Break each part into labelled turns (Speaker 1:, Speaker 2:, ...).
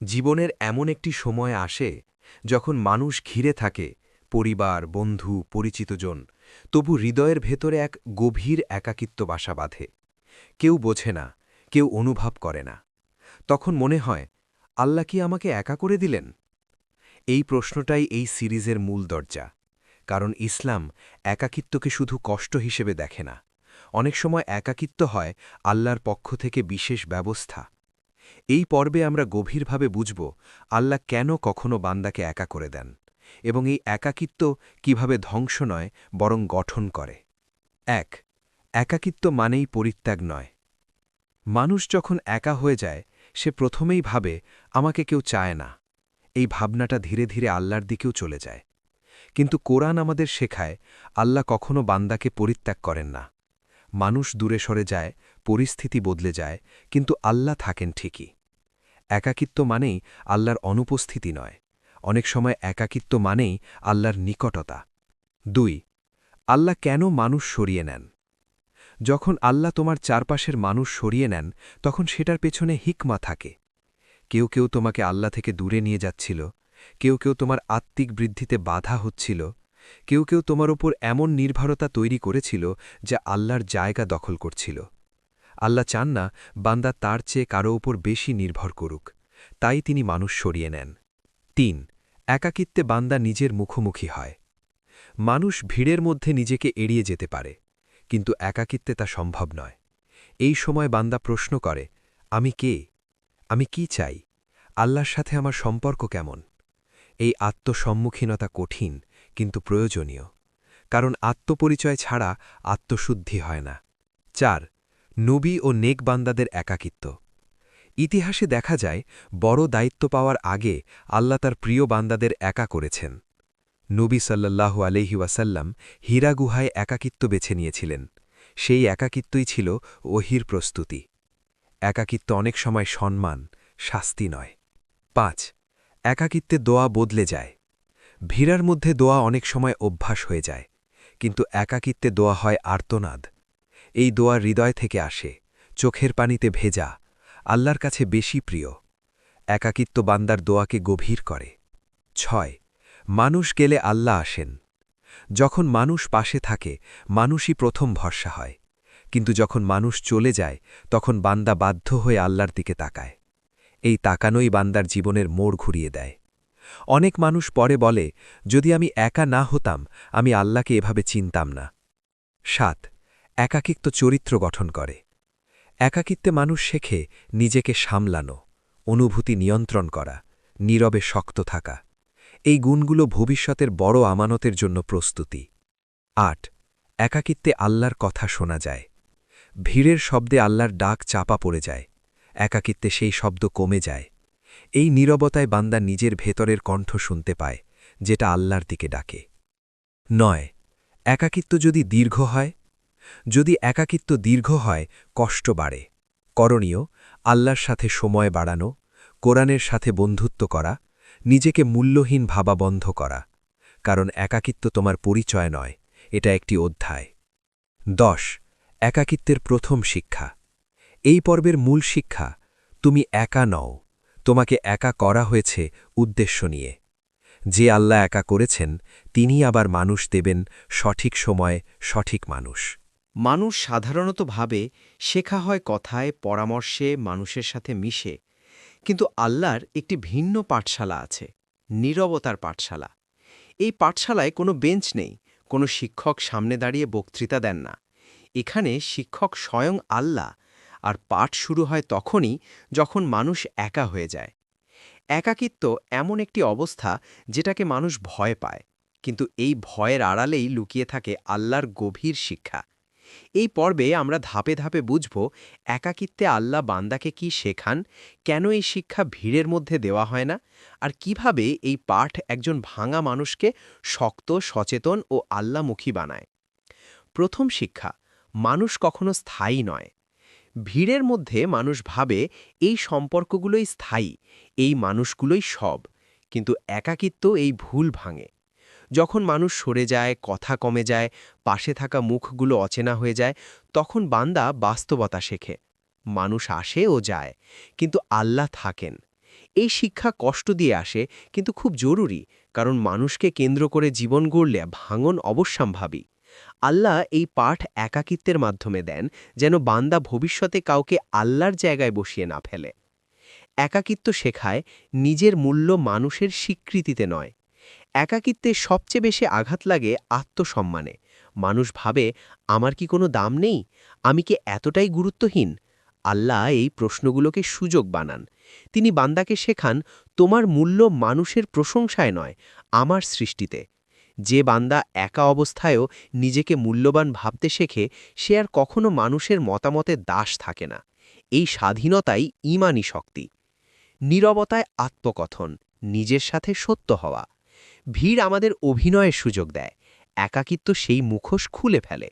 Speaker 1: জীবনের এমন একটি সময় আসে যখন মানুষ ঘিরে থাকে পরিবার, বন্ধু, পরিচিতজন, তবু হৃদয়ের ভেতরে এক গভীর একাকিত্ব বাসা বাঁধে। কেউ বোঝে না, কেউ অনুভব করে না। তখন মনে হয়, আল্লাহ কি আমাকে একা করে দিলেন? এই প্রশ্নটাই এই সিরিজের মূল দরজা। কারণ ইসলাম একাকিত্বকে শুধু কষ্ট হিসেবে দেখে না। অনেক সময় একাকিত্ব হয় আল্লাহর পক্ষ থেকে বিশেষ ব্যবস্থা। এই পর্বে আমরা গভীরভাবে বুঝব আল্লাহ কেন কখনো বান্দাকে একা করে দেন এবং এই একাকিত্ব কীভাবে ধ্বংস নয়, বরং গঠন করে। এক, একাকিত্ব মানেই পরিত্যাগ নয়। মানুষ যখন একা হয়ে যায়, সে প্রথমেই ভাবে, আমাকে কেউ চায় না। এই ভাবনাটা ধীরে ধীরে আল্লাহর দিকেও চলে যায়। কিন্তু কোরআন আমাদের শেখায়, আল্লাহ কখনো বান্দাকে পরিত্যাগ করেন না। মানুষ দূরে সরে যায় পরিস্থিতি বদলে যায়, কিন্তু আল্লাহ থাকেন ঠিকই। একাকিত্ব মানেই আল্লাহর অনুপস্থিতি নয়। অনেক সময় একাকিত্ব মানেই আল্লাহর নিকটতা। দুই, আল্লাহ কেন মানুষ সরিয়ে নেন? যখন আল্লাহ তোমার চারপাশের মানুষ সরিয়ে নেন, তখন সেটার পেছনে হিকমা থাকে। কেউ কেউ তোমাকে আল্লাহ থেকে দূরে নিয়ে যাচ্ছিল, কেউ কেউ তোমার আত্মিক বৃদ্ধিতে বাধা হচ্ছিল, কেউ কেউ তোমার ওপর এমন নির্ভরতা তৈরি করেছিল যা আল্লাহর জায়গা দখল করছিল। আল্লাহ চান না বান্দা তার চেয়ে কারও ওপর বেশি নির্ভর করুক। তাই তিনি মানুষ সরিয়ে নেন। তিন, একাকিত্বে বান্দা নিজের মুখোমুখি হয়। মানুষ ভিড়ের মধ্যে নিজেকে এড়িয়ে যেতে পারে, কিন্তু একাকিত্বে তা সম্ভব নয়। এই সময় বান্দা প্রশ্ন করে, আমি কে? আমি কি চাই? আল্লাহর সাথে আমার সম্পর্ক কেমন? এই আত্মসম্মুখীনতা কঠিন, কিন্তু প্রয়োজনীয়। কারণ আত্মপরিচয় ছাড়া আত্মশুদ্ধি হয় না। চার নবী ও নেকবান্দাদের একাকিত্ব। ইতিহাসে দেখা যায়, বড় দায়িত্ব পাওয়ার আগে আল্লাহ তার প্রিয় বান্দাদের একা করেছেন। নবী সাল্লাল্লাহু আলহি ওয়াসাল্লাম হীরা গুহায় একাকিত্ব বেছে নিয়েছিলেন। সেই একাকিত্বই ছিল ওহির প্রস্তুতি। একাকিত্ব অনেক সময় সম্মান, শাস্তি নয়। পাঁচ, একাকিত্বে দোয়া বদলে যায়। ভিড়ার মধ্যে দোয়া অনেক সময় অভ্যাস হয়ে যায়, কিন্তু একাকিত্বে দোয়া হয় আর্তনাদ। এই দোয়া হৃদয় থেকে আসে, চোখের পানিতে ভেজা, আল্লাহর কাছে বেশি প্রিয়। একাকিত্ব বান্দার দোয়াকে গভীর করে। ছয়, মানুষ গেলে আল্লাহ আসেন। যখন মানুষ পাশে থাকে, মানুষই প্রথম ভরসা হয়। কিন্তু যখন মানুষ চলে যায়, তখন বান্দা বাধ্য হয়ে আল্লাহর দিকে তাকায়। এই তাকানোই বান্দার জীবনের মোড় ঘুরিয়ে দেয়। অনেক মানুষ পরে বলে, যদি আমি একা না হতাম, আমি আল্লাহকে এভাবে চিনতাম না। সাত একাকিত্ব চরিত্র গঠন করে। একাকিত্বে মানুষ শেখে নিজেকে সামলানো, অনুভূতি নিয়ন্ত্রণ করা, নীরবে শক্ত থাকা। এই গুণগুলো ভবিষ্যতের বড় আমানতের জন্য প্রস্তুতি। আট, একাকিত্বে আল্লাহর কথা শোনা যায়। ভিড়ের শব্দে আল্লাহর ডাক চাপা পড়ে যায়। একাকিত্বে সেই শব্দ কমে যায়। এই নীরবতায় বান্দা নিজের ভেতরের কণ্ঠ শুনতে পায়, যেটা আল্লাহর দিকে ডাকে। নয়, একাকিত্ব যদি দীর্ঘ হয় যদি একাকিত্ব দীর্ঘ হয়, কষ্ট বাড়ে। করণীয়, আল্লাহর সাথে সময় বাড়ানো, কোরআনের সাথে বন্ধুত্ব করা, নিজেকে মূল্যহীন ভাবা বন্ধ করা। কারণ একাকিত্ব তোমার পরিচয় নয়, এটা একটি অধ্যায়। দশ, একাকিত্বের প্রথম শিক্ষা। এই পর্বের মূল শিক্ষা, তুমি একা নও, তোমাকে একা করা হয়েছে উদ্দেশ্য নিয়ে। যে আল্লাহ একা করেছেন তিনি আবার মানুষ দেবেন সঠিক সময়ে সঠিক মানুষ।
Speaker 2: মানুষ সাধারণত ভাবে শেখা হয় কথায়, পরামর্শে, মানুষের সাথে মিশে। কিন্তু আল্লাহর একটি ভিন্ন পাঠশালা আছে, নীরবতার পাঠশালা। এই পাঠশালায় কোনো বেঞ্চ নেই, কোনো শিক্ষক সামনে দাঁড়িয়ে বক্তৃতা দেন না। এখানে শিক্ষক স্বয়ং আল্লাহ, আর পাঠ শুরু হয় তখনই যখন মানুষ একা হয়ে যায়। একাকিত্ব এমন একটি অবস্থা যেটাকে মানুষ ভয় পায়, কিন্তু এই ভয়ের আড়ালেই লুকিয়ে থাকে আল্লাহর গভীর শিক্ষা। এই পর্বে আমরা ধাপে ধাপে বুঝব একাকিত্বে আল্লাহ বান্দাকে কি শেখান, কেন এই শিক্ষা ভিড়ের মধ্যে দেওয়া হয় না, আর কীভাবে এই পাঠ একজন ভাঙা মানুষকে শক্ত, সচেতন ও আল্লামুখী বানায়। প্রথম শিক্ষা, মানুষ কখনো স্থায়ী নয়। ভিড়ের মধ্যে মানুষ ভাবে এই সম্পর্কগুলোই স্থায়ী, এই মানুষগুলোই সব, কিন্তু একাকিত্ব এই ভুল ভাঙে। যখন মানুষ সরে যায়, কথা কমে যায়, পাশে থাকা মুখগুলো অচেনা হয়ে যায়, তখন বান্দা বাস্তবতা শেখে। মানুষ আসে ও যায়, কিন্তু আল্লাহ থাকেন। এই শিক্ষা কষ্ট দিয়ে আসে, কিন্তু খুব জরুরি, কারণ মানুষকে কেন্দ্র করে জীবন গড়লে ভাঙন অবশ্যম্ভাবী। আল্লাহ এই পাঠ একাকিত্বের মাধ্যমে দেন, যেন বান্দা ভবিষ্যতে কাউকে আল্লাহর জায়গায় বসিয়ে না ফেলে। একাকিত্ব শেখায়, নিজের মূল্য মানুষের স্বীকৃতিতে নয় একাকিত্বে সবচেয়ে বেশি আঘাত লাগে আত্মসম্মানে। মানুষ ভাবে, আমার কি কোনো দাম নেই? আমি কি এতটাই গুরুত্বহীন? আল্লাহ এই প্রশ্নগুলোকে সুযোগ বানান। তিনি বান্দাকে শেখান, তোমার মূল্য মানুষের প্রশংসায় নয়, আমার সৃষ্টিতে। যে বান্দা একা অবস্থায়ও নিজেকে মূল্যবান ভাবতে শেখে, সে আর কখনো মানুষের মতামতে দাস থাকে না। এই স্বাধীনতাই ইমানি শক্তি। নীরবতায় আত্মকথন, নিজের সাথে সত্য হওয়া। ভিড় আমাদের অভিনয়ের সুযোগ দেয়। একাকিত্ব সেই মুখোশ খুলে ফেলে।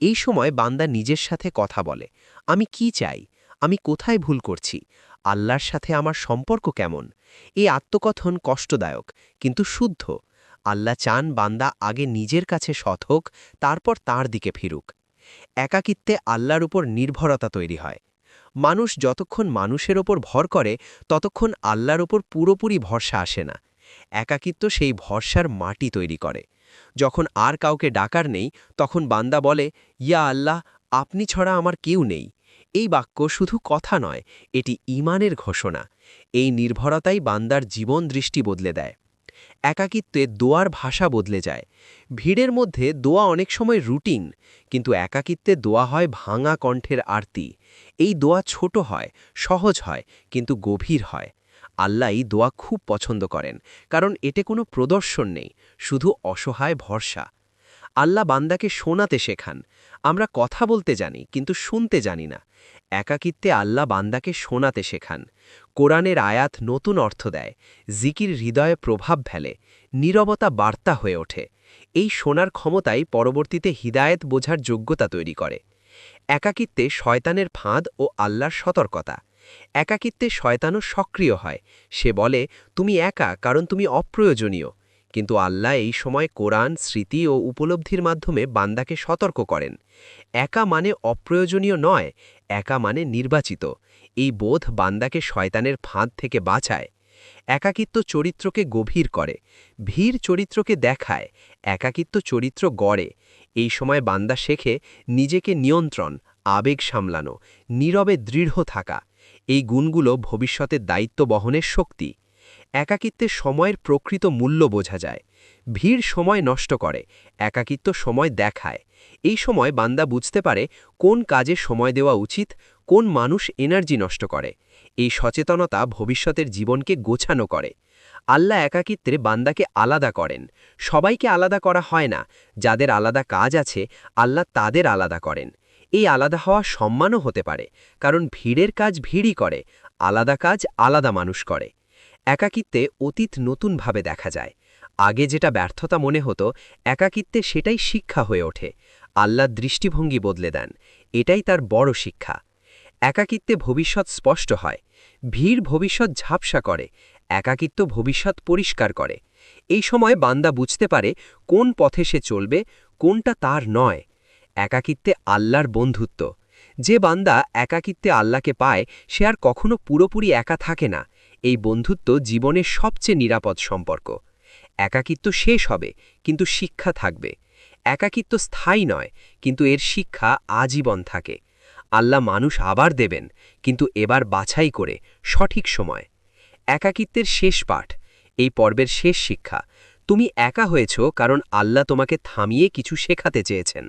Speaker 2: এই সময় বান্দা নিজের সাথে কথা বলে, আমি কি চাই? আমি কোথায় ভুল করছি? আল্লাহর সাথে আমার সম্পর্ক কেমন? এই আত্মকথন কষ্টদায়ক, কিন্তু শুদ্ধ। আল্লাহ চান বান্দা আগে নিজের কাছে সৎ হোক, তারপর তার দিকে ফিরুক। একাকিত্বে আল্লাহর উপর নির্ভরতা তৈরি হয়। মানুষ যতক্ষণ মানুষের ওপর ভর করে, ততক্ষণ আল্লাহর ওপর পুরোপুরি ভরসা আসে না। একাকিত্ব সেই ভরসার মাটি তৈরি করে। যখন আর কাউকে ডাকার নেই, তখন বান্দা বলে, ইয়া আল্লাহ, আপনি ছড়া আমার কেউ নেই। এই বাক্য শুধু কথা নয়, এটি ইমানের ঘোষণা। এই নির্ভরতাই বান্দার জীবন দৃষ্টি বদলে দেয়। একাকিত্বে দোয়ার ভাষা বদলে যায়। ভিড়ের মধ্যে দোয়া অনেক সময় রুটিন, কিন্তু একাকিত্বে দোয়া হয় ভাঙা কণ্ঠের আরতি। এই দোয়া ছোট হয়, সহজ হয়, কিন্তু গভীর হয়। আল্লাহ এই দোয়া খুব পছন্দ করেন, কারণ এতে কোনো প্রদর্শন নেই, শুধু অসহায় ভরসা। আল্লাহ বান্দাকে শোনাতে শেখান, আমরা কথা বলতে জানি, কিন্তু শুনতে জানি না। একাকিত্বে আল্লাহ বান্দাকে শোনাতে শেখান, কোরআনের আয়াত নতুন অর্থ দেয়, জিকির হৃদয়ে প্রভাব ফেলে, নীরবতা বার্তা হয়ে ওঠে। এই শোনার ক্ষমতাই পরবর্তীতে হিদায়েত বোঝার যোগ্যতা তৈরি করে। একাকিত্বে শয়তানের ফাঁদ ও আল্লাহর সতর্কতা। একাকিত্বে শয়তানও সক্রিয় হয়। সে বলে, তুমি একা, কারণ তুমি অপ্রয়োজনীয়। কিন্তু আল্লাহ এই সময় কোরআন, স্মৃতি ও উপলব্ধির মাধ্যমে বান্দাকে সতর্ক করেন। একা মানে অপ্রয়োজনীয় নয়, একা মানে নির্বাচিত। এই বোধ বান্দাকে শয়তানের ফাঁদ থেকে বাঁচায়। একাকিত্ব চরিত্রকে গভীর করে, ভীর চরিত্রকে দেখায়, একাকিত্ব চরিত্র গড়ে। এই সময় বান্দা শেখে, নিজেকে নিয়ন্ত্রণ, আবেগ সামলানো, নীরবে দৃঢ় থাকা এই গুণগুলো ভবিষ্যতের দায়িত্ব বহনের শক্তি। একাকিত্বে সময়ের প্রকৃত মূল্য বোঝা যায়। ভিড় সময় নষ্ট করে, একাকিত্ব সময় দেখায়। এই সময় বান্দা বুঝতে পারে কোন কাজে সময় দেওয়া উচিত, কোন মানুষ এনার্জি নষ্ট করে। এই সচেতনতা ভবিষ্যতের জীবনকে গোছানো করে। আল্লাহ একাকিত্বে বান্দাকে আলাদা করেন। সবাইকে আলাদা করা হয় না। যাদের আলাদা কাজ আছে, আল্লাহ তাদের আলাদা করেন। এই আলাদা হওয়া সম্মানও হতে পারে, কারণ ভিড়ের কাজ ভিড়ই করে, আলাদা কাজ আলাদা মানুষ করে। একাকিত্বে অতীত নতুনভাবে দেখা যায়। আগে যেটা ব্যর্থতা মনে হতো, একাকিত্বে সেটাই শিক্ষা হয়ে ওঠে। আল্লাহ দৃষ্টিভঙ্গি বদলে দেন, এটাই তার বড় শিক্ষা। একাকিত্বে ভবিষ্যৎ স্পষ্ট হয়, ভিড় ভবিষ্যৎ ঝাপসা করে, একাকিত্ব ভবিষ্যৎ পরিষ্কার করে। এই সময় বান্দা বুঝতে পারে কোন পথে সে চলবে, কোনটা তার নয়। একাকিত্বে আল্লাহর বন্ধুত্ব। যে বান্দা একাকিত্বে আল্লাহকে পায়, সে আর কখনো পুরোপুরি একা থাকে না। এই বন্ধুত্ব জীবনের সবচেয়ে নিরাপদ সম্পর্ক। একাকিত্ব শেষ হবে, কিন্তু শিক্ষা থাকবে। একাকিত্ব স্থায়ী নয়, কিন্তু এর শিক্ষা আজীবন থাকে। আল্লাহ মানুষ আবার দেবেন, কিন্তু এবার বাছাই করে, সঠিক সময়। একাকিত্বের শেষ পাঠ, এই পর্বের শেষ শিক্ষা। তুমি একা হয়েছ কারণ আল্লাহ তোমাকে থামিয়ে কিছু শেখাতে চেয়েছেন।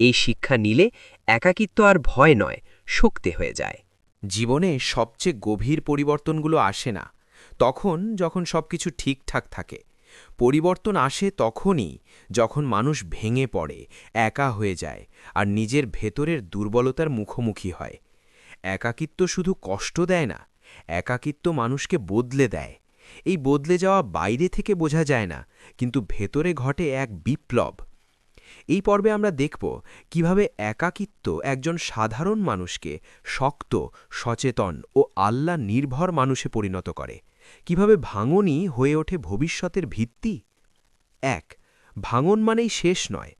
Speaker 2: এই শিক্ষা নিলে একাকিত্ব আর ভয় নয়, শক্তি হয়ে যায়।
Speaker 1: জীবনে সবচেয়ে গভীর পরিবর্তনগুলো আসে না। তখন যখন সবকিছু ঠিকঠাক থাকে, পরিবর্তন আসে তখনই যখন মানুষ ভেঙে পড়ে, একা হয়ে যায় আর নিজের ভেতরের দুর্বলতার মুখোমুখি হয়। একাকিত্ব শুধু কষ্ট দেয় না, একাকিত্ব মানুষকে বদলে দেয়। এই বদলে যাওয়া বাইরে থেকে বোঝা যায় না, কিন্তু ভেতরে ঘটে এক বিপ্লব। এই পর্বে আমরা দেখব কীভাবে একাকিত্ব একজন সাধারণ মানুষকে শক্ত, সচেতন ও আল্লাহ নির্ভর মানুষে পরিণত করে। কীভাবে ভাঙনই হয়ে ওঠে ভবিষ্যতের ভিত্তি? এক, ভাঙন মানেই শেষ নয়।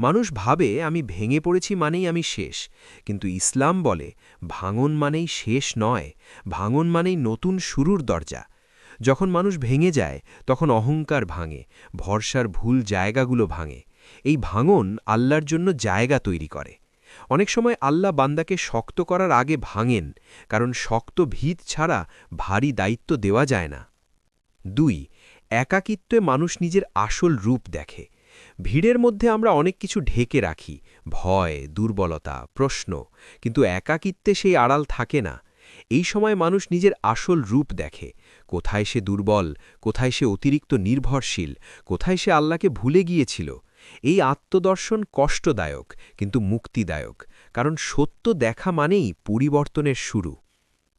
Speaker 1: মানুষ ভাবে, আমি ভেঙে পড়েছি মানেই আমি শেষ। কিন্তু ইসলাম বলে, ভাঙন মানেই শেষ নয়। ভাঙন মানেই নতুন শুরুর দরজা। যখন মানুষ ভেঙে যায়, তখন অহংকার ভাঙে, ভরসার ভুল জায়গাগুলো ভাঙে। এই ভাঙন আল্লাহর জন্য জায়গা তৈরি করে। অনেক সময় আল্লাহ বান্দাকে শক্ত করার আগে ভাঙেন, কারণ শক্ত ভিত ছাড়া ভারী দায়িত্ব দেওয়া যায় না। দুই, একাকিত্বে মানুষ নিজের আসল রূপ দেখে। ভিড়ের মধ্যে আমরা অনেক কিছু ঢেকে রাখি, ভয়, দুর্বলতা, প্রশ্ন, কিন্তু একাকিত্বে সেই আড়াল থাকে না। এই সময় মানুষ নিজের আসল রূপ দেখে। কোথায় সে দুর্বল, কোথায় সে অতিরিক্ত নির্ভরশীল, কোথায় সে আল্লাহকে ভুলে গিয়েছিল এই আত্মদর্শন কষ্টদায়ক, কিন্তু মুক্তিদায়ক, কারণ সত্য দেখা মানেই পরিবর্তনের শুরু।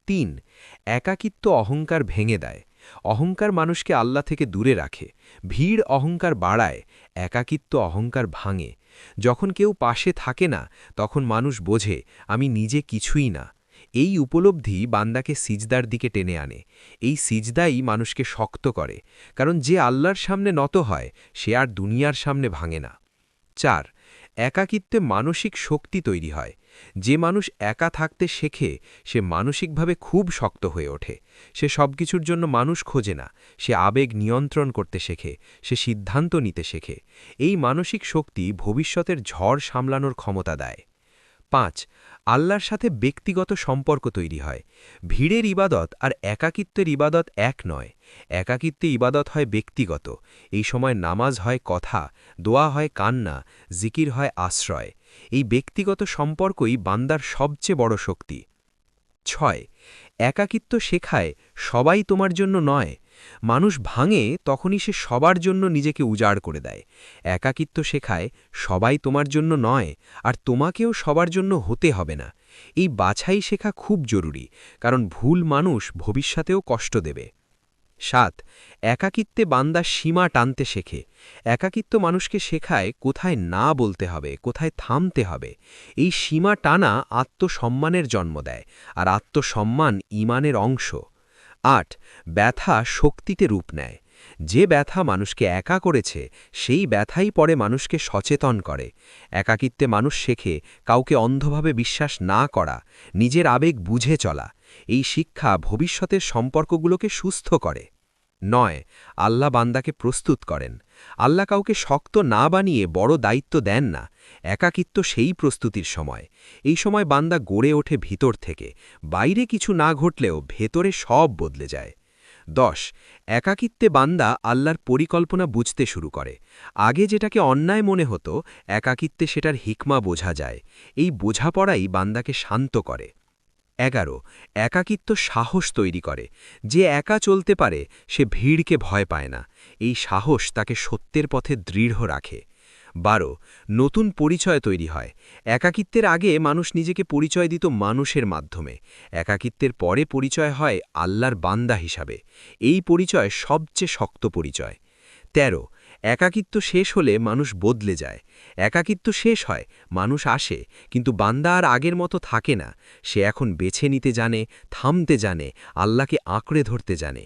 Speaker 1: তিন, একাকিত্ব অহংকার ভেঙে দেয়। অহংকার মানুষকে আল্লাহ থেকে দূরে রাখে। ভিড় অহংকার বাড়ায়, একাকিত্ব অহংকার ভাঙে। যখন কেউ পাশে থাকে না, তখন মানুষ বোঝে, আমি নিজে কিছুই না। এই উপলব্ধি বান্দাকে সিজদার দিকে টেনে আনে। এই সিজদাই মানুষকে শক্ত করে, কারণ যে আল্লাহর সামনে নত হয়, সে আর দুনিয়ার সামনে ভাঙে না। চার, একাকিত্বে মানসিক শক্তি তৈরি হয়। যে মানুষ একা থাকতে শেখে, সে মানসিকভাবে খুব শক্ত হয়ে ওঠে। সে সব কিছুর জন্য মানুষ খোঁজে না, সে আবেগ নিয়ন্ত্রণ করতে শেখে, সে সিদ্ধান্ত নিতে শেখে। এই মানসিক শক্তি ভবিষ্যতের ঝড় সামলানোর ক্ষমতা দেয়। পাঁচ, আল্লাহর সাথে ব্যক্তিগত সম্পর্ক তৈরি হয়। ভিড়ের ইবাদত আর একাকিত্বের ইবাদত এক নয়। একাকিত্বে ইবাদত হয় ব্যক্তিগত। এই সময় নামাজ হয় কথা, দোয়া হয় কান্না, জিকির হয় আশ্রয়। এই ব্যক্তিগত সম্পর্কই বান্দার সবচেয়ে বড় শক্তি। ছয়, একাকিত্ব শেখায় সবাই তোমার জন্য নয়। মানুষ ভাঙে তখনই সে সবার জন্য নিজেকে উজাড় করে দেয়। একাকিত্ব শেখায়, সবাই তোমার জন্য নয়, আর তোমাকেও সবার জন্য হতে হবে না। এই বাছাই শেখা খুব জরুরি, কারণ ভুল মানুষ ভবিষ্যতেও কষ্ট দেবে। সাত, একাকিত্বে বান্দা সীমা টানতে শেখে। একাকিত্ব মানুষকে শেখায় কোথায় না বলতে হবে, কোথায় থামতে হবে। এই সীমা টানা আত্মসম্মানের জন্ম দেয়, আর আত্মসম্মান ইমানের অংশ। আট, ব্যথা শক্তিতে রূপ নেয়। যে ব্যথা মানুষকে একা করেছে, সেই ব্যথাই পরে মানুষকে সচেতন করে। একাকিত্বে মানুষ শেখে, কাউকে অন্ধভাবে বিশ্বাস না করা, নিজের আবেগ বুঝে চলা। এই শিক্ষা ভবিষ্যতের সম্পর্কগুলোকে সুস্থ করে। নয়, আল্লাহ বান্দাকে প্রস্তুত করেন। আল্লাহ কাউকে শক্ত না বানিয়ে বড় দায়িত্ব দেন না। একাকিত্ব সেই প্রস্তুতির সময়। এই সময় বান্দা গড়ে ওঠে ভিতর থেকে। বাইরে কিছু না ঘটলেও ভেতরে সব বদলে যায়। দশ, একাকিত্বে বান্দা আল্লাহর পরিকল্পনা বুঝতে শুরু করে। আগে যেটাকে অন্যায় মনে হতো, একাকিত্বে সেটার হিকমা বোঝা যায়। এই বোঝাপড়াই বান্দাকে শান্ত করে। এগারো, একাকিত্ব সাহস তৈরি করে। যে একা চলতে পারে, সে ভিড়কে ভয় পায় না। এই সাহস তাকে সত্যের পথে দৃঢ় রাখে। বারো, নতুন পরিচয় তৈরি হয়। একাকিত্বের আগে মানুষ নিজেকে পরিচয় দিত মানুষের মাধ্যমে। একাকিত্বের পরে পরিচয় হয় আল্লাহর বান্দা হিসাবে। এই পরিচয় সবচেয়ে শক্ত পরিচয়। ১৩ একাকিত্ব শেষ হলে মানুষ বদলে যায়। একাকিত্ব শেষ হয়, মানুষ আসে, কিন্তু বান্দা আর আগের মতো থাকে না। সে এখন বেছে নিতে জানে, থামতে জানে, আল্লাহকে আঁকড়ে ধরতে জানে।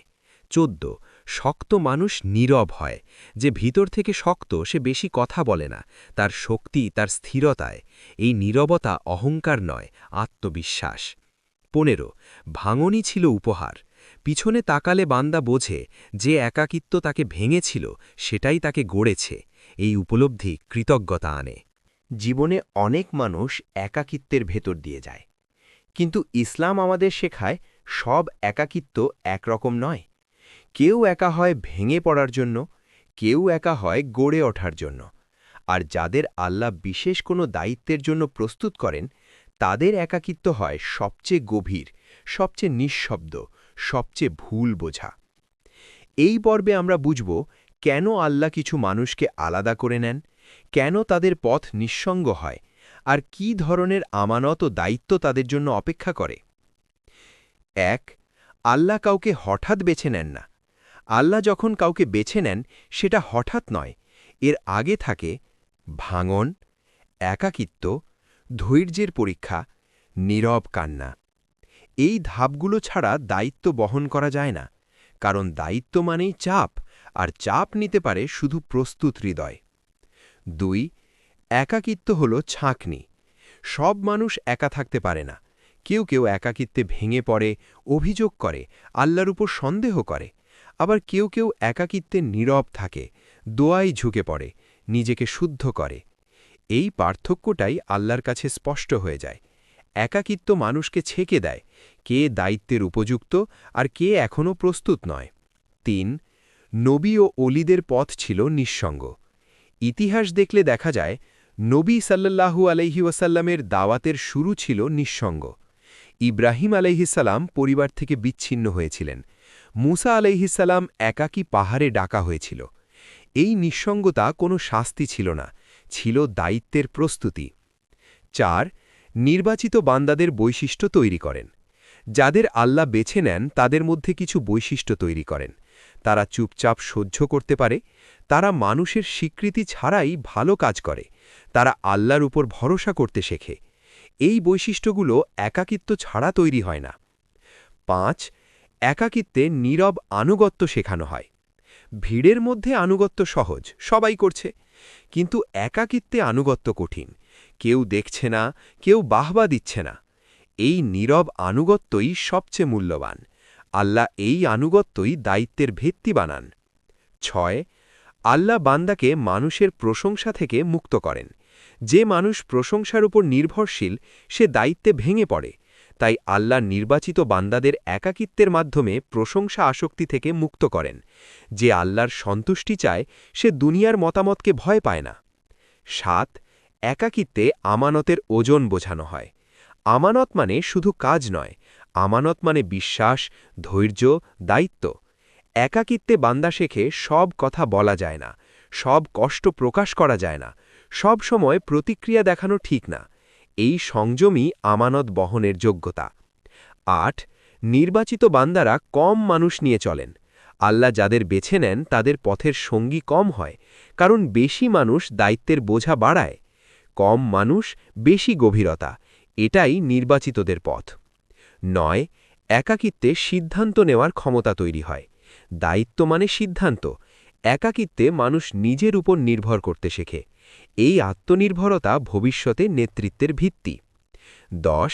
Speaker 1: চোদ্দ, শক্ত মানুষ নীরব হয়। যে ভিতর থেকে শক্ত, সে বেশি কথা বলে না। তার শক্তি, তার স্থিরতায়। এই নীরবতা অহংকার নয়, আত্মবিশ্বাস। পনেরো, ভাঙনই ছিল উপহার। পিছনে তাকালে বান্দা বোঝে যে একাকিত্ব তাকে ভেঙেছিল, সেটাই তাকে গড়েছে। এই উপলব্ধি কৃতজ্ঞতা আনে।
Speaker 2: জীবনে অনেক মানুষ একাকিত্বের ভেতর দিয়ে যায়। কিন্তু ইসলাম আমাদের শেখায়, সব একাকিত্ব একরকম নয়। কেউ একা হয় ভেঙে পড়ার জন্য, কেউ একা হয় গড়ে ওঠার জন্য। আর যাদের আল্লাহ বিশেষ কোনো দায়িত্বের জন্য প্রস্তুত করেন, তাদের একাকিত্ব হয় সবচেয়ে গভীর, সবচেয়ে নিঃশব্দ সবচেয়ে ভুল বোঝা। এই পর্বে আমরা বুঝব কেন আল্লাহ কিছু মানুষকে আলাদা করে নেন, কেন তাদের পথ নিঃসঙ্গ হয়, আর কি ধরনের আমানত ও দায়িত্ব তাদের জন্য অপেক্ষা করে। এক, আল্লাহ কাউকে হঠাৎ বেছে নেন না। আল্লাহ যখন কাউকে বেছে নেন, সেটা হঠাৎ নয়, এর আগে থাকে ভাঙন, একাকিত্ব, ধৈর্যের পরীক্ষা, নীরব কান্না। এই ধাপগুলো ছাড়া দায়িত্ব বহন করা যায় না, কারণ দায়িত্ব মানেই চাপ, আর চাপ নিতে পারে শুধু প্রস্তুত হৃদয়। দুই,
Speaker 1: একাকিত্ব হল ছাঁকনি। সব মানুষ একা থাকতে পারে না, কেউ কেউ একাকিত্বে ভেঙে পড়ে, অভিযোগ করে আল্লাহর উপর সন্দেহ করে। আবার কেউ কেউ একাকিত্বে নীরব থাকে, দোয়াই ঝুঁকে পড়ে, নিজেকে শুদ্ধ করে। এই পার্থক্যটাই আল্লাহর কাছে স্পষ্ট হয়ে যায় একাকিত্ব মানুষকে ছেকে দেয়, কে দায়িত্বের উপযুক্ত আর কে এখনও প্রস্তুত নয়। তিন, নবী ও অলিদের পথ ছিল নিঃসঙ্গ। ইতিহাস দেখলে দেখা যায়, নবী সাল্লাল্লাহু আলহি ওয়াসাল্লামের দাওয়াতের শুরু ছিল নিঃসঙ্গ। ইব্রাহিম আলাইহিসাল্লাম পরিবার থেকে বিচ্ছিন্ন হয়েছিলেন। মুসা আলাইহিসাল্লাম একাকী পাহাড়ে ডাকা হয়েছিল। এই নিঃসঙ্গতা কোনো শাস্তি ছিল না, ছিল দায়িত্বের প্রস্তুতি। চার নির্বাচিত বান্দাদের বৈশিষ্ট্য তৈরি করেন। যাদের আল্লাহ বেছে নেন, তাদের মধ্যে কিছু বৈশিষ্ট্য তৈরি করেন। তারা চুপচাপ সহ্য করতে পারে, তারা মানুষের স্বীকৃতি ছাড়াই ভালো কাজ করে, তারা আল্লাহর উপর ভরসা করতে শেখে। এই বৈশিষ্ট্যগুলো একাকিত্ব ছাড়া তৈরি হয় না। পাঁচ, একাকিত্বে নীরব আনুগত্য শেখানো হয়। ভিড়ের মধ্যে আনুগত্য সহজ, সবাই করছে। কিন্তু একাকিত্বে আনুগত্য কঠিন। কেউ দেখছে না, কেউ বাহবা দিচ্ছে না। এই নীরব আনুগত্যই সবচেয়ে মূল্যবান। আল্লাহ এই আনুগত্যই দায়িত্বের ভিত্তি বানান। ছয়, আল্লাহ বান্দাকে মানুষের প্রশংসা থেকে মুক্ত করেন। যে মানুষ প্রশংসার উপর নির্ভরশীল, সে দায়িত্বে ভেঙে পড়ে। তাই আল্লাহ নির্বাচিত বান্দাদের একাকিত্বের মাধ্যমে প্রশংসা আসক্তি থেকে মুক্ত করেন। যে আল্লাহর সন্তুষ্টি চায়, সে দুনিয়ার মতামতকে ভয় পায় না। সাত একাকিত্বে আমানতের ওজন বোঝানো হয়। আমানত মানে শুধু কাজ নয়, আমানত মানে বিশ্বাস, ধৈর্য, দায়িত্ব। একাকিত্বে বান্দা শেখে সব কথা বলা যায় না, সব কষ্ট প্রকাশ করা যায় না, সব সময় প্রতিক্রিয়া দেখানো ঠিক না। এই সংযমই আমানত বহনের যোগ্যতা। আট, নির্বাচিত বান্দারা কম মানুষ নিয়ে চলেন। আল্লাহ যাদের বেছে নেন, তাদের পথের সঙ্গী কম হয়, কারণ বেশি মানুষ দায়িত্বের বোঝা বাড়ায়। কম মানুষ, বেশি গভীরতা। এটাই নির্বাচিতদের পথ। নয়, একাকিত্বে সিদ্ধান্ত নেওয়ার ক্ষমতা তৈরি হয়। দায়িত্ব মানে সিদ্ধান্ত। একাকিত্বে মানুষ নিজের উপর নির্ভর করতে শেখে। এই আত্মনির্ভরতা ভবিষ্যতে নেতৃত্বের ভিত্তি। দশ,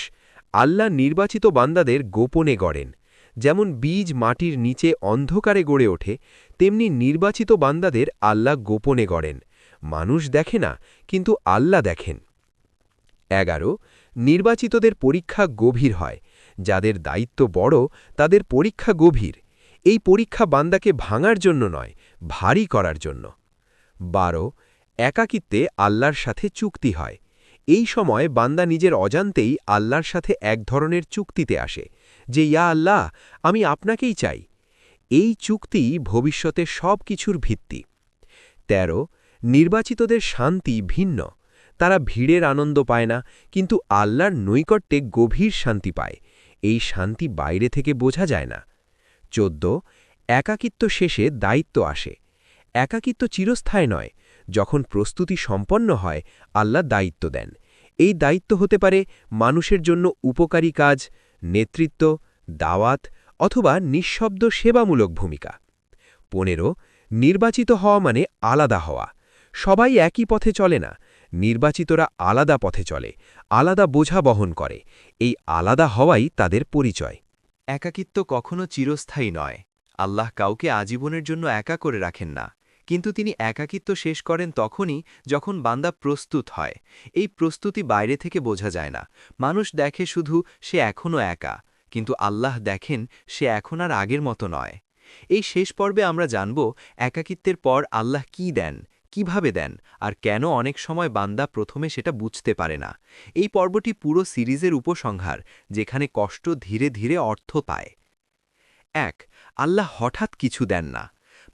Speaker 1: আল্লাহ নির্বাচিত বান্দাদের গোপনে গড়েন। যেমন বীজ মাটির নিচে অন্ধকারে গড়ে ওঠে, তেমনি নির্বাচিত বান্দাদের আল্লাহ গোপনে গড়েন। মানুষ দেখে না, কিন্তু আল্লাহ দেখেন। এগারো, নির্বাচিতদের পরীক্ষা গভীর হয়। যাদের দায়িত্ব বড়, তাদের পরীক্ষা গভীর। এই পরীক্ষা বান্দাকে ভাঙার জন্য নয়, ভারী করার জন্য। বারো, একাকিত্বে আল্লাহর সাথে চুক্তি হয়। এই সময় বান্দা নিজের অজান্তেই আল্লাহর সাথে এক ধরনের চুক্তিতে আসে, যে, ইয়া আল্লাহ, আমি আপনাকেই চাই। এই চুক্তি ভবিষ্যতে সব কিছুর ভিত্তি। ১৩ নির্বাচিতদের শান্তি ভিন্ন। তারা ভিড়ের আনন্দ পায় না, কিন্তু আল্লাহর নৈকট্যে গভীর শান্তি পায়। এই শান্তি বাইরে থেকে বোঝা যায় না। চোদ্দ, একাকিত্ব শেষে দায়িত্ব আসে। একাকিত্ব চিরস্থায় নয়, যখন প্রস্তুতি সম্পন্ন হয়, আল্লাহ দায়িত্ব দেন। এই দায়িত্ব হতে পারে মানুষের জন্য উপকারী কাজ, নেতৃত্ব, দাওয়াত অথবা নিঃশব্দ সেবামূলক ভূমিকা। পনেরো, নির্বাচিত হওয়া মানে আলাদা হওয়া। সবাই একই পথে চলে না, নির্বাচিতরা আলাদা পথে চলে, আলাদা বোঝা বহন করে, এই আলাদা হওয়াই তাদের পরিচয়।
Speaker 3: একাকিত্ব কখনো চিরস্থায়ী নয়, আল্লাহ কাউকে আজীবনের জন্য একা করে রাখেন না, কিন্তু তিনি একাকিত্ব শেষ করেন তখনই যখন বান্দা প্রস্তুত হয়, এই প্রস্তুতি বাইরে থেকে বোঝা যায় না, মানুষ দেখে শুধু সে এখনও একা, কিন্তু আল্লাহ দেখেন সে এখন আর আগের মতো নয়। এই শেষ পর্বে আমরা জানব একাকিত্বের পর আল্লাহ কি দেন কীভাবে দেন আর কেন অনেক সময় বান্দা প্রথমে সেটা বুঝতে পারে না। এই পর্বটি পুরো সিরিজের উপসংহার, যেখানে কষ্ট ধীরে ধীরে অর্থ পায়। এক, আল্লাহ হঠাৎ কিছু দেন না।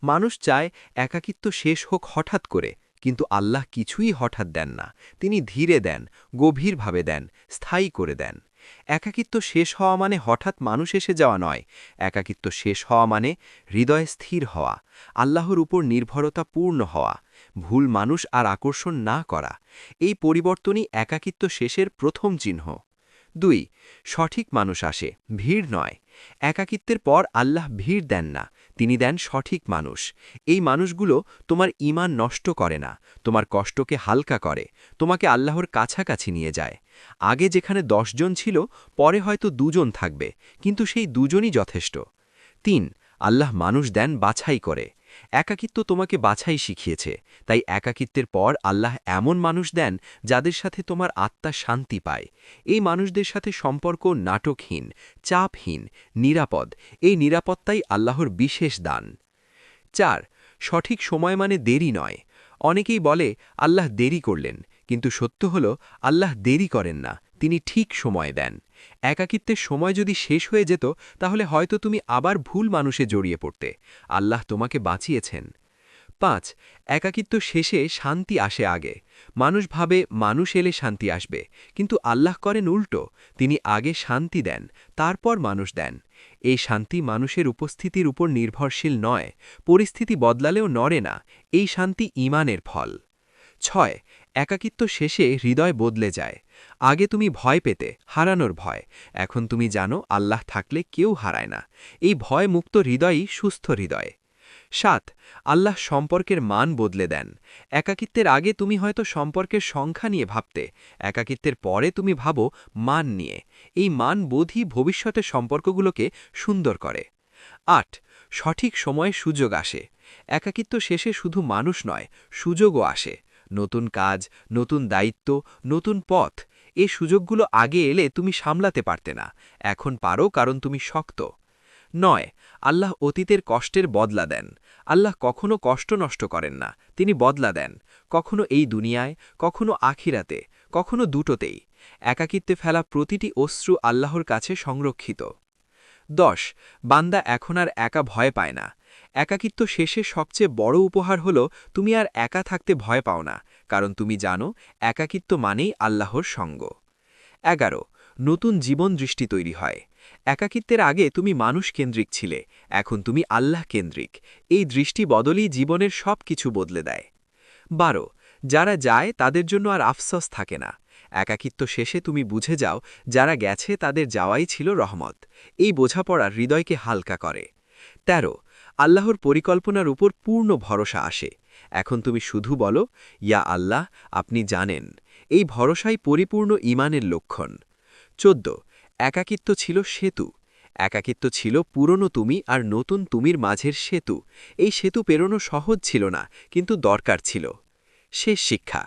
Speaker 3: মানুষ চায় একাকিত্ব শেষ হোক হঠাৎ করে, কিন্তু আল্লাহ কিছুই হঠাৎ দেন না। তিনি ধীরে দেন, গভীরভাবে দেন, স্থায়ী করে দেন। একাকিত্ব শেষ হওয়া মানে হঠাৎ মানুষ এসে যাওয়া নয়। একাকিত্ব শেষ হওয়া মানে হৃদয় স্থির হওয়া, আল্লাহর উপর নির্ভরতা পূর্ণ হওয়া, ভুল মানুষ আর আকর্ষণ না করা। এই পরিবর্তনই একাকিত্ব শেষের প্রথম চিহ্ন। দুই, সঠিক মানুষ আসে, ভিড় নয়। একাকিত্বের পর আল্লাহ ভিড় দেন না। তিনি দেন সঠিক মানুষ। এই মানুষগুলো তোমার ইমান নষ্ট করে না, তোমার কষ্টকে হালকা করে, তোমাকে আল্লাহর কাছাকাছি নিয়ে যায়। আগে যেখানে জন ছিল, পরে হয়তো দুজন থাকবে, কিন্তু সেই দুজনই যথেষ্ট। তিন, আল্লাহ মানুষ দেন বাছাই করে। একাকিত্ব তোমাকে বাছাই শিখিয়েছে, তাই একাকিত্বের পর আল্লাহ এমন মানুষ দেন যাদের সাথে তোমার আত্মা শান্তি পায়। এই মানুষদের সাথে সম্পর্ক নাটকহীন, চাপহীন, নিরাপদ। এই নিরাপত্তাই আল্লাহর বিশেষ দান। চার, সঠিক সময় মানে দেরি নয়। অনেকেই বলে, আল্লাহ দেরি করলেন। কিন্তু সত্য হল, আল্লাহ দেরি করেন না। তিনি ঠিক সময় দেন। একাকিত্বের সময় যদি শেষ হয়ে যেত, তাহলে হয়তো তুমি আবার ভুল মানুষে জড়িয়ে পড়তে। আল্লাহ তোমাকে বাঁচিয়েছেন। পাঁচ, একাকিত্ব শেষে শান্তি আসে আগে। মানুষ ভাবে, মানুষ এলে শান্তি আসবে। কিন্তু আল্লাহ করেন উল্টো। তিনি আগে শান্তি দেন, তারপর মানুষ দেন। এই শান্তি মানুষের উপস্থিতির উপর নির্ভরশীল নয়। পরিস্থিতি বদলালেও নড়ে না। এই শান্তি ইমানের ফল। ছয়, একাকিত্ব শেষে হৃদয় বদলে যায়। আগে তুমি ভয় পেতে, হারানোর ভয়। এখন তুমি জানো আল্লাহ থাকলে কেউ হারায় না। এই ভয় মুক্ত হৃদয়ই সুস্থ হৃদয়। সাত, আল্লাহ সম্পর্কের মান বদলে দেন। একাকিত্বের আগে তুমি হয়তো সম্পর্কের সংখ্যা নিয়ে ভাবতে, একাকিত্বের পরে তুমি ভাবো মান নিয়ে। এই মান বোধই ভবিষ্যতের সম্পর্কগুলোকে সুন্দর করে। আট, সঠিক সময়ে সুযোগ আসে। একাকিত্ব শেষে শুধু মানুষ নয়, সুযোগও আসে। নতুন কাজ, নতুন দায়িত্ব, নতুন পথ, এ সুযোগগুলো আগে এলে তুমি সামলাতে পারতে না। এখন পারো কারণ তুমি শক্ত। নয়, আল্লাহ অতীতের কষ্টের বদলা দেন। আল্লাহ কখনো কষ্ট নষ্ট করেন না, তিনি বদলা দেন। কখনো এই দুনিয়ায়, কখনো আখিরাতে, কখনো দুটোতেই। একাকিত্বে ফেলা প্রতিটি অশ্রু আল্লাহর কাছে সংরক্ষিত। দশ, বান্দা এখন আর একা ভয় পায় না। একাকিত্ব শেষে সবচেয়ে বড় উপহার হল, তুমি আর একা থাকতে ভয় পাও না, কারণ তুমি জানো, একাকিত্ব মানেই আল্লাহর সঙ্গ। এগারো, নতুন জীবন দৃষ্টি তৈরি হয়। একাকিত্বের আগে তুমি মানুষ কেন্দ্রিক ছিলে, এখন তুমি আল্লাহ কেন্দ্রিক। এই দৃষ্টি বদলই জীবনের সব কিছু বদলে দেয়। বারো, যারা যায় তাদের জন্য আর আফসোস থাকে না। একাকিত্ব শেষে তুমি বুঝে যাও, যারা গেছে তাদের যাওয়াই ছিল রহমত। এই বোঝাপড়া হৃদয়কে হালকা করে। ১৩ আল্লাহর পরিকল্পনার উপর পূর্ণ ভরসা আসে। এখন তুমি শুধু বলো, ইয়া আল্লাহ, আপনি জানেন। এই ভরসাই পরিপূর্ণ ইমানের লক্ষণ। চোদ্দ, একাকিত্ব ছিল সেতু। একাকিত্ব ছিল পুরনো তুমি আর নতুন তুমির মাঝের সেতু। এই সেতু পেরোনো সহজ ছিল না, কিন্তু দরকার ছিল। শেষ শিক্ষা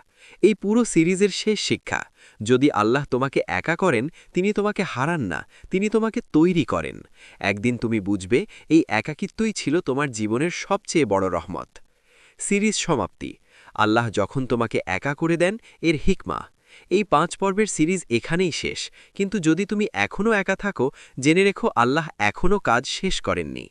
Speaker 3: এই পুরো সিরিজের শেষ শিক্ষা। যদি আল্লাহ তোমাকে একা করেন, তিনি তোমাকে হারান না, তিনি তোমাকে তৈরি করেন। একদিন তুমি বুঝবে, এই একাকিত্বই ছিল তোমার জীবনের সবচেয়ে বড় রহমত। সিরিজ সমাপ্তি। আল্লাহ যখন তোমাকে একা করে দেন, এর হিকমা। এই পাঁচ পর্বের সিরিজ এখানেই শেষ। কিন্তু যদি তুমি এখনও একা থাকো, জেনে রেখো আল্লাহ এখনও কাজ শেষ করেননি।